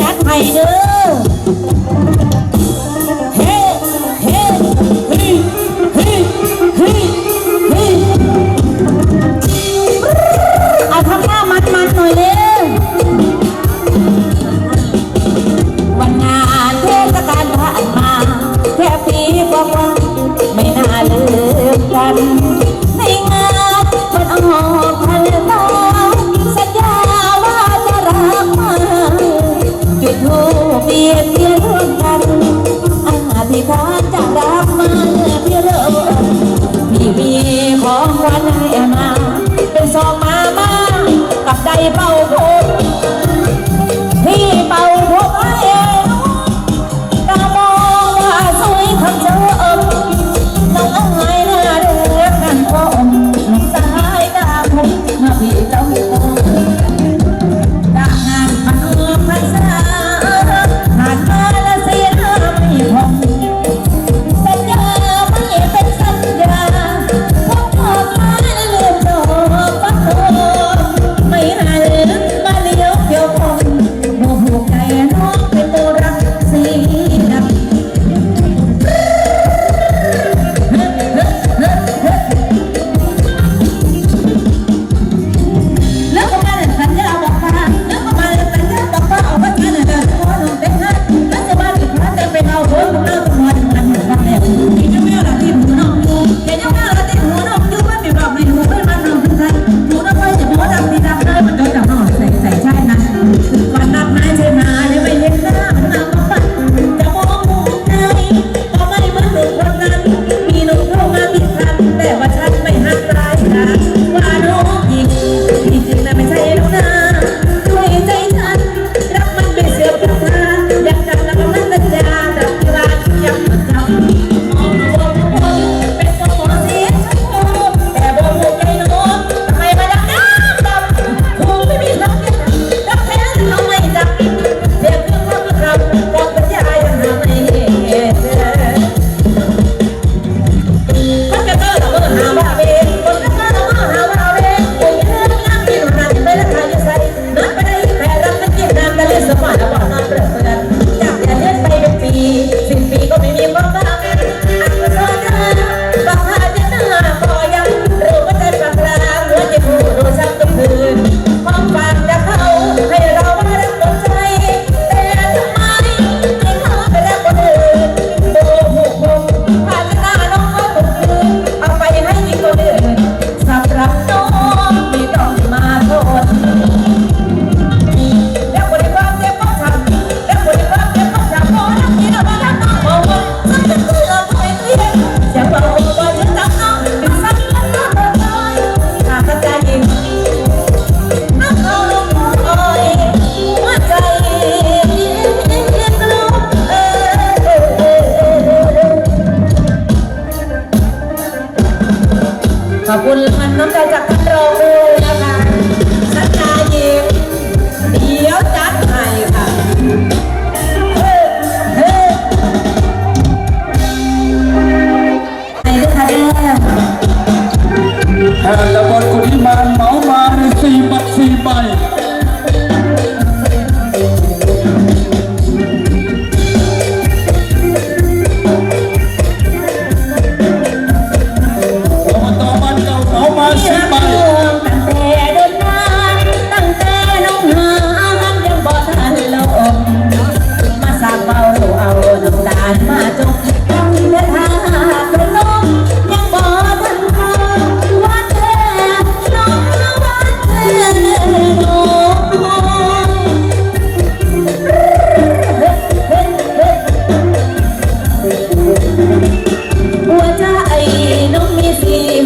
จัดให้เด้อ Nước. से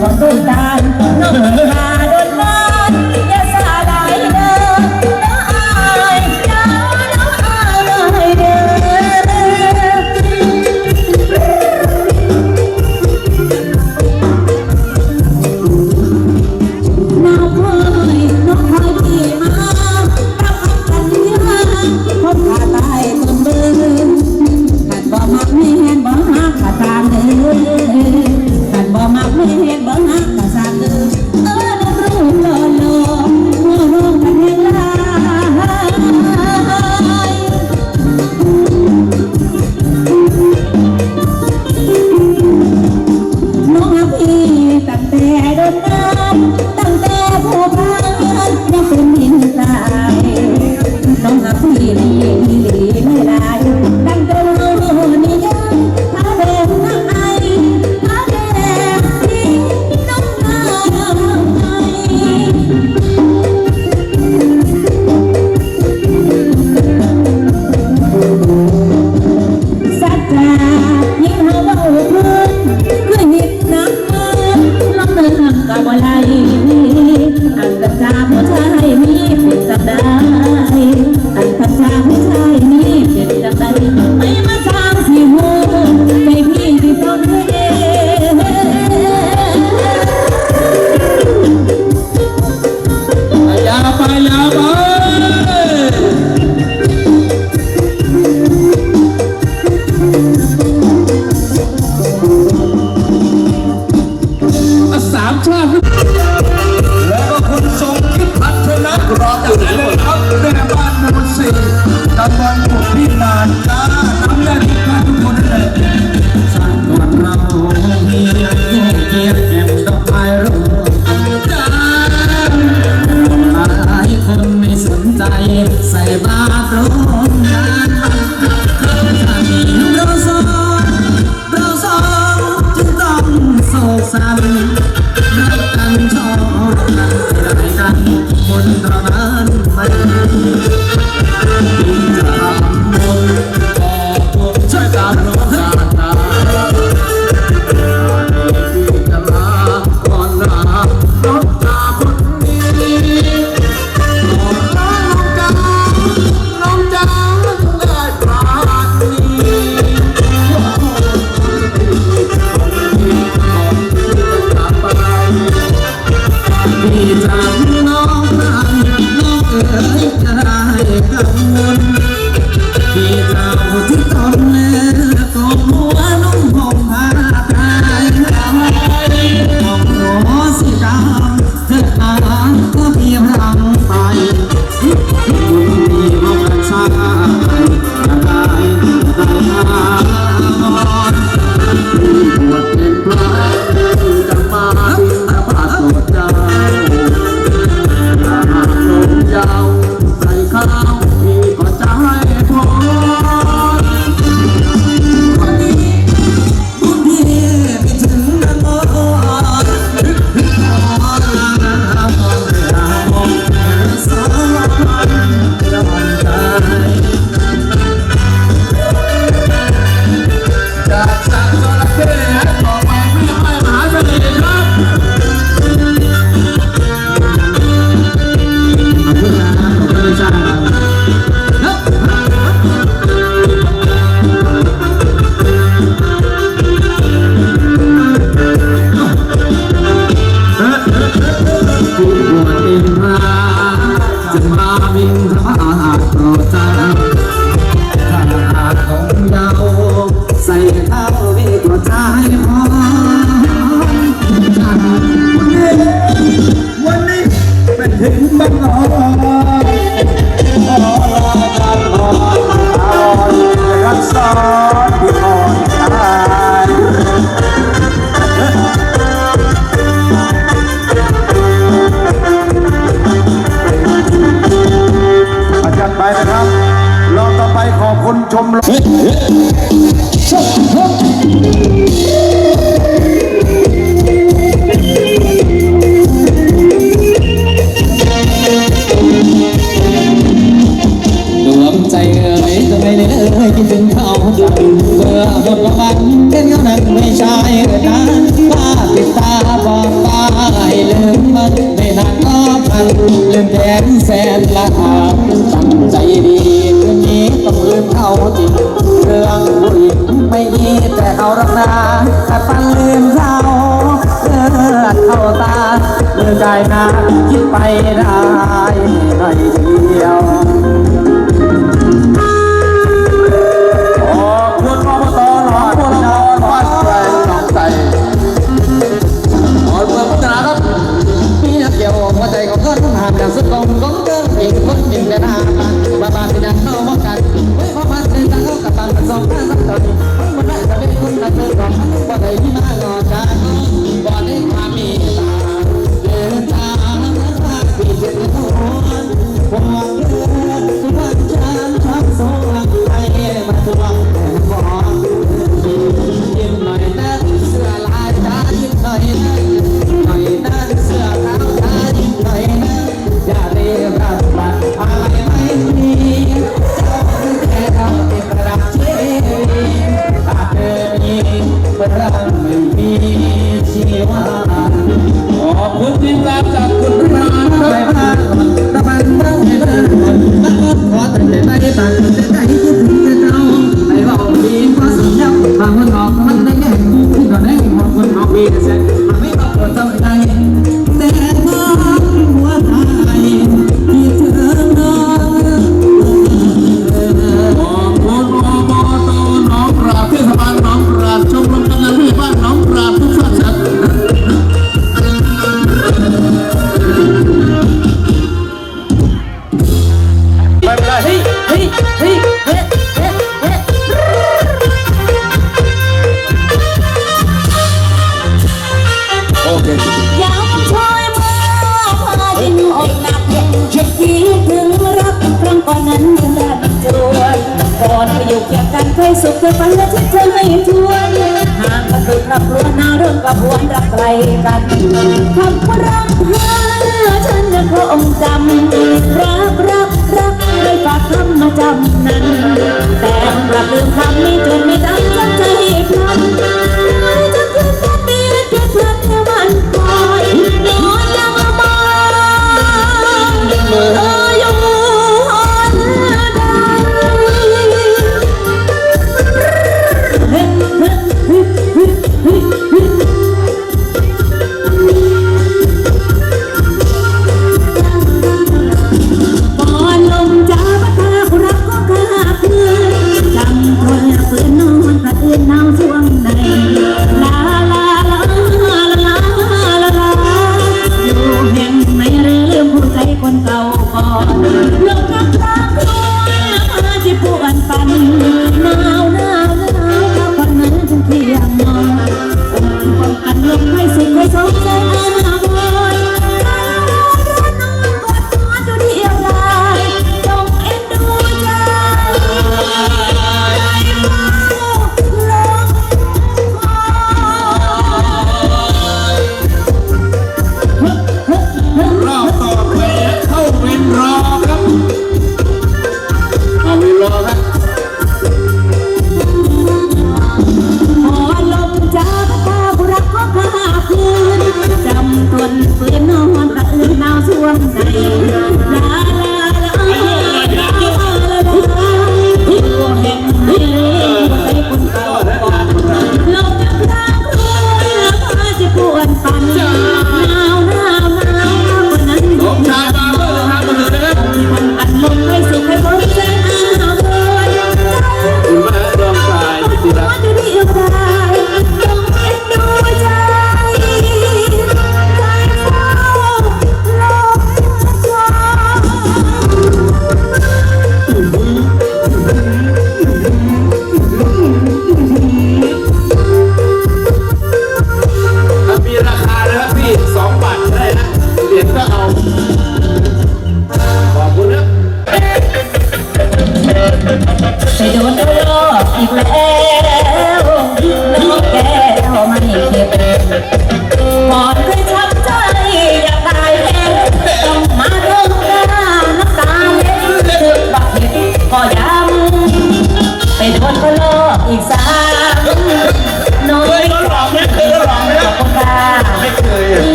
ขอต้องการน้องเอ๋ Hola. ใส่บาตรร้งไห้ ได้นะคิดไปได้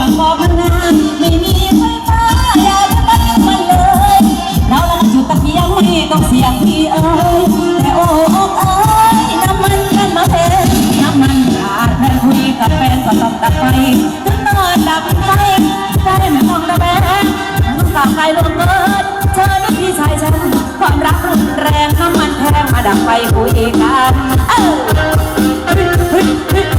บังบอพังงาไม่มีไฟฟ้าอยากจะมายุงมันเลย เราลังจุดตะเกียงไม่ต้องเสียงพี่เอ้ยแต่โอ้กเอ้ยน้ำมันกันมาเพนน้ำมันขาดแม่คุยกับแฟนก็ต้องตัดไปถึงนอนดับไฟใจไมองระแวงลูกสาวใครลงเกิดเธอนี่พี่ชายฉันความรักรุนแรงน้ำมันแพงมาดับไฟคุยกันเออ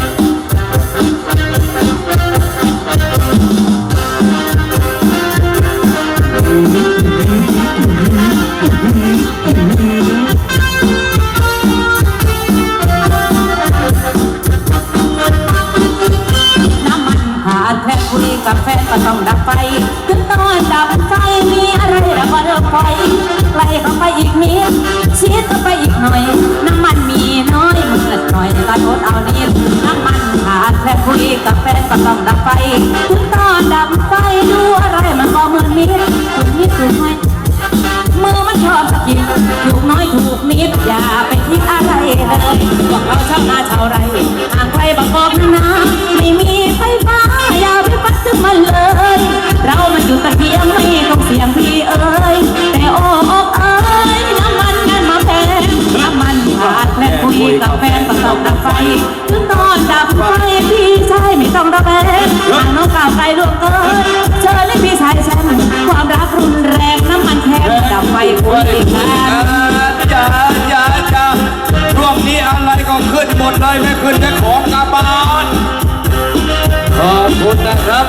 ก็ต้องดับไฟถึงตอนดับไฟมีอะไรแล้วก็เลิกไฟไกลเข้าไปอีกนิดชิดเข้าไปอีกหน่อย น้ำมันมีน้อยมืดหน่อยก็ทดเอานิดน้ำมันขาดแค่คุยกับแฟนก็ต้องดับไฟถึงตอนดับไฟดูอะไรมันก็เหมือนมิดถูกนิดถูกหน่อยมือมันชอบสะกิดถูกน้อยถูกนิดอย่าไปคิดอะไรเลยพวกเราชาวนาชาวไร่ห่างไกลบางกอกนาไม่ เลย เรามันอยู่ตะเกียงไม่ต้องเสียงพี่เอ้ยแต่โอ้อกเอ้ยน้ำมันกันมาแพงน้ำมันขาดและคุยกับแฟนต้องดับไฟถึงตอนดับไฟพี่ชายไม่ต้องระแวงทางน้องก้าวไกลล่วงเกินเชิญให้พี่ชายฉันความรักรุนแรงน้ำมันแพงดับไฟคุยกันอย่าอย่าอย่าร่วมนี้อะไรก็ขึ้นหมดเลยไม่ขึ้นแต่ของกาบานขอบคุณนะครับ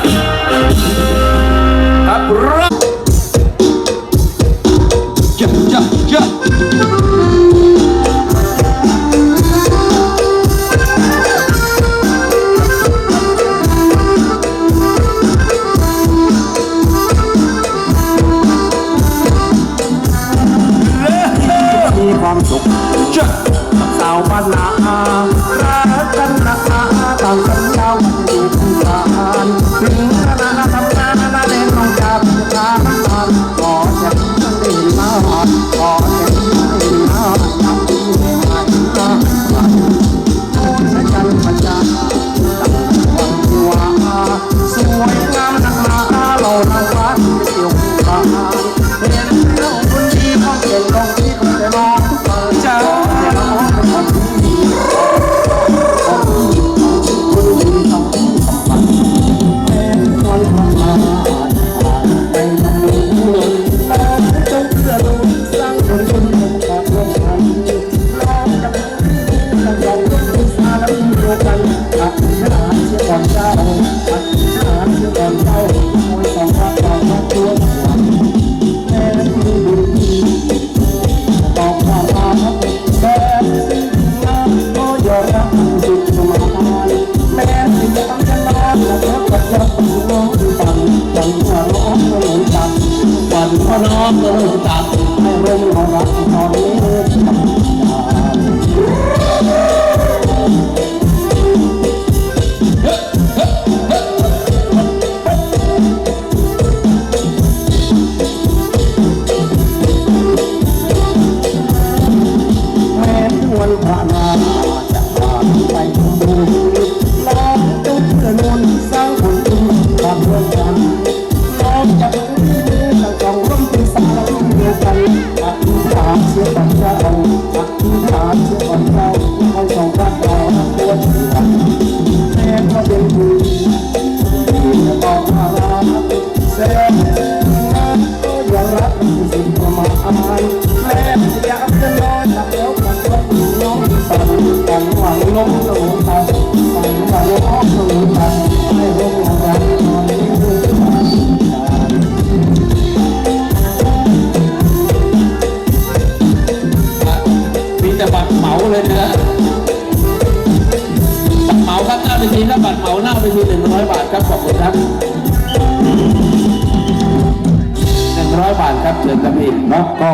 เหมาเลยนะบัตรเหมาครับหน้าเวทีถ้าบัตรเหมาหน้าเวทีหนึ่งร้อยบาทครับขอบคุณครับหนึ่งร้อยบาทครับเชิญครับพี่เนาะก็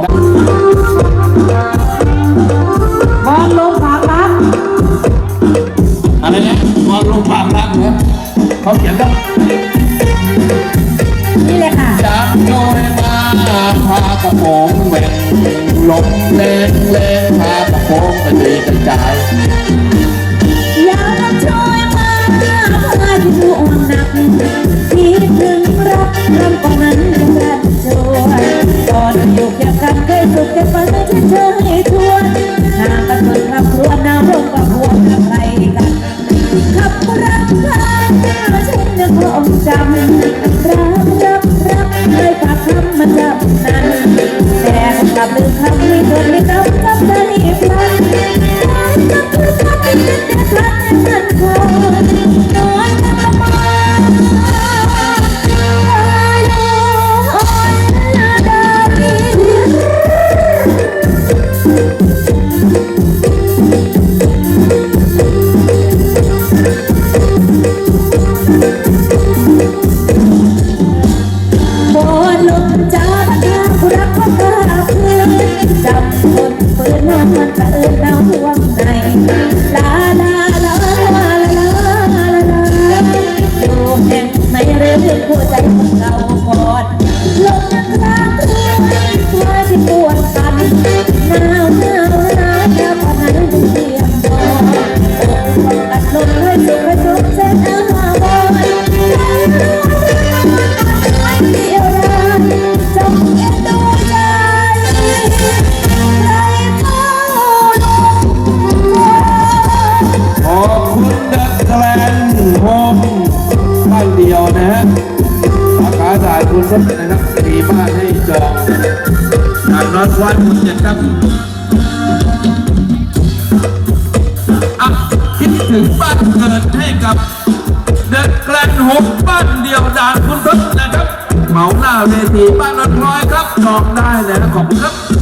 มองลงความรักอะไรเนี่ยมองลงความรักเนี่ยเขาเขียนว่านี่เลยค่ะจับโดยมาพากระโปรงแหว่งลมเลงเลงพากระ ค้งกระจุยกระจายยาลำช่วยมาเพื่อพายุอ่อนหนักคิดถึงรักรำกองนั้นจะกระโวนตอนอยู่เคียงกันเคยสุขแต่ฝันที่เธอให้ทวนนางกันเหมือนคำครวญนางร่วมกับพวงกับใครกันขับรักพาเธอฉันยังคงจำ ถีบ้านนนทน้อยครับตอบได้แล้วขอบคุณครับ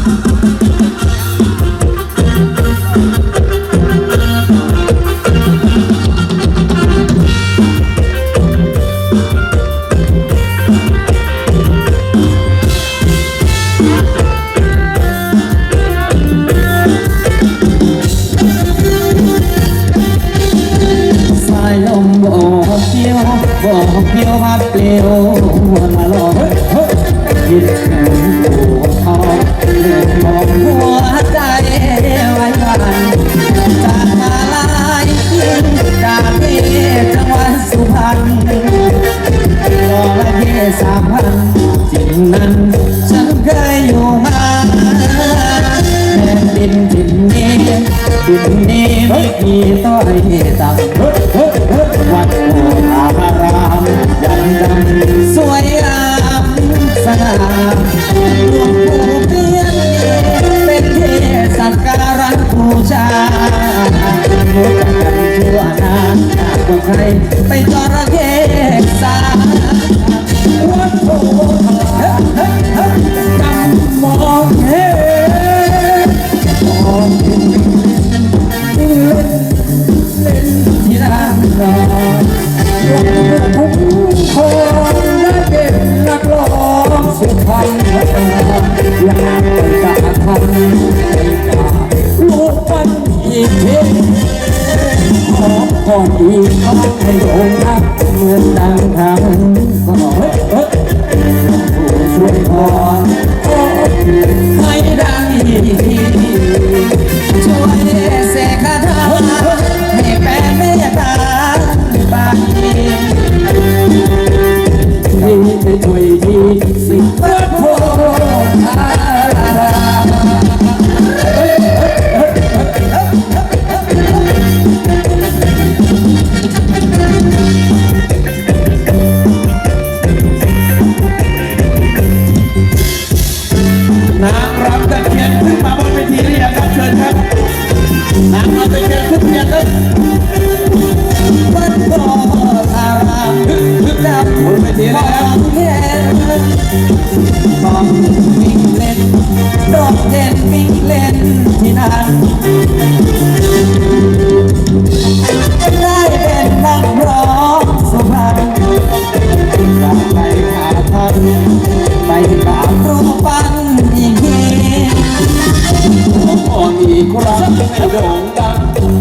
รักให้โด่งดัง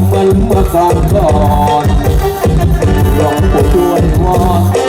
เมือเมื่อครางก่อนลองปวดด้วยน